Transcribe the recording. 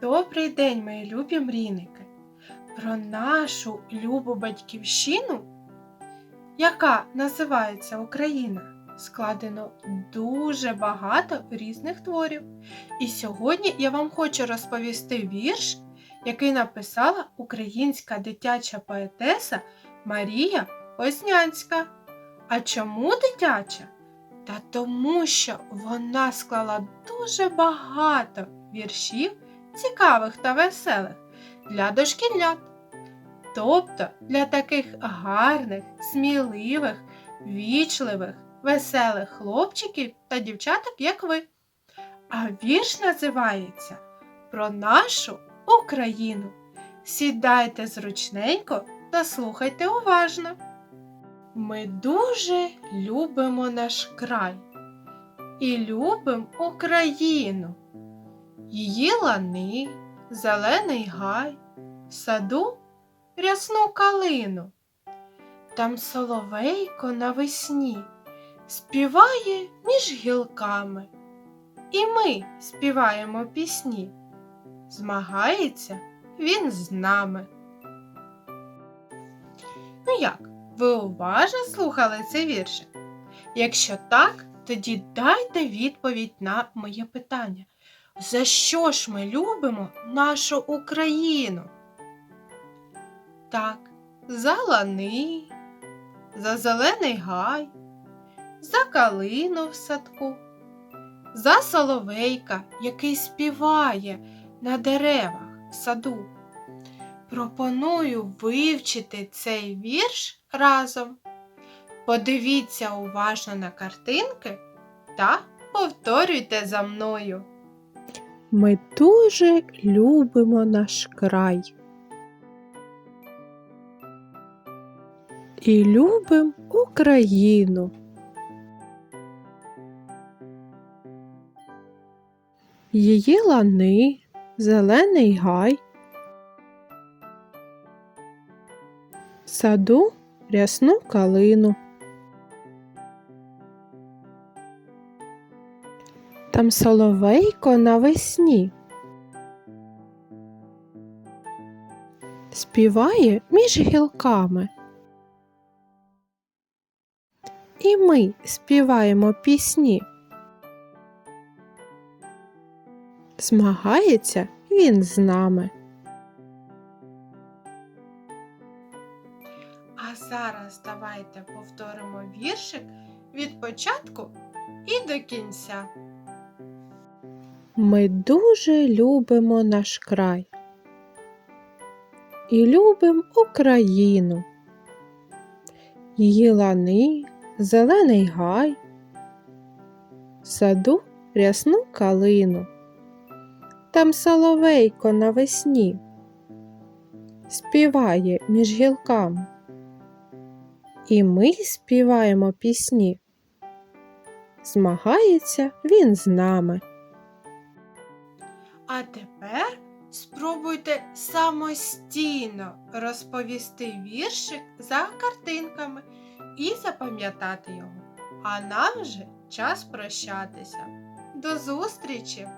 Добрий день, мої любі мрійники! Про нашу любу батьківщину, яка називається Україна, складено дуже багато різних творів. І сьогодні я вам хочу розповісти вірш, який написала українська дитяча поетеса Марія Ознянська. А чому дитяча? Та тому, що вона склала дуже багато віршів цікавих та веселих для дошкілят. Тобто для таких гарних, сміливих, вічливих, веселих хлопчиків та дівчаток, як ви. А вірш називається Про нашу Україну. Сідайте зручненько та слухайте уважно. Ми дуже любимо наш край і любимо Україну. Її лани, зелений гай, в саду рясну калину. Там соловейко навесні співає між гілками, і ми співаємо пісні. Змагається він з нами. Ну як, ви уважно слухали цей віршик? Якщо так, тоді дайте відповідь на моє питання. За що ж ми любимо нашу Україну? Так, за лани, за зелений гай, за калину в садку, за соловейка, який співає на деревах в саду. Пропоную вивчити цей вірш разом. Подивіться уважно на картинки та повторюйте за мною. Ми дуже любимо наш край. І любимо Україну. Її лани, зелений гай, в саду рясну калину. Там соловейко навесні. Співає між гілками. І ми співаємо пісні. Змагається він з нами. А зараз давайте повторимо віршик від початку і до кінця. Ми дуже любимо наш край і любимо Україну. Її лани, зелений гай, саду рясну калину. Там соловейко навесні співає між гілками. І ми співаємо пісні. Змагається він з нами. А тепер спробуйте самостійно розповісти віршик за картинками і запам'ятати його. А нам вже час прощатися. До зустрічі!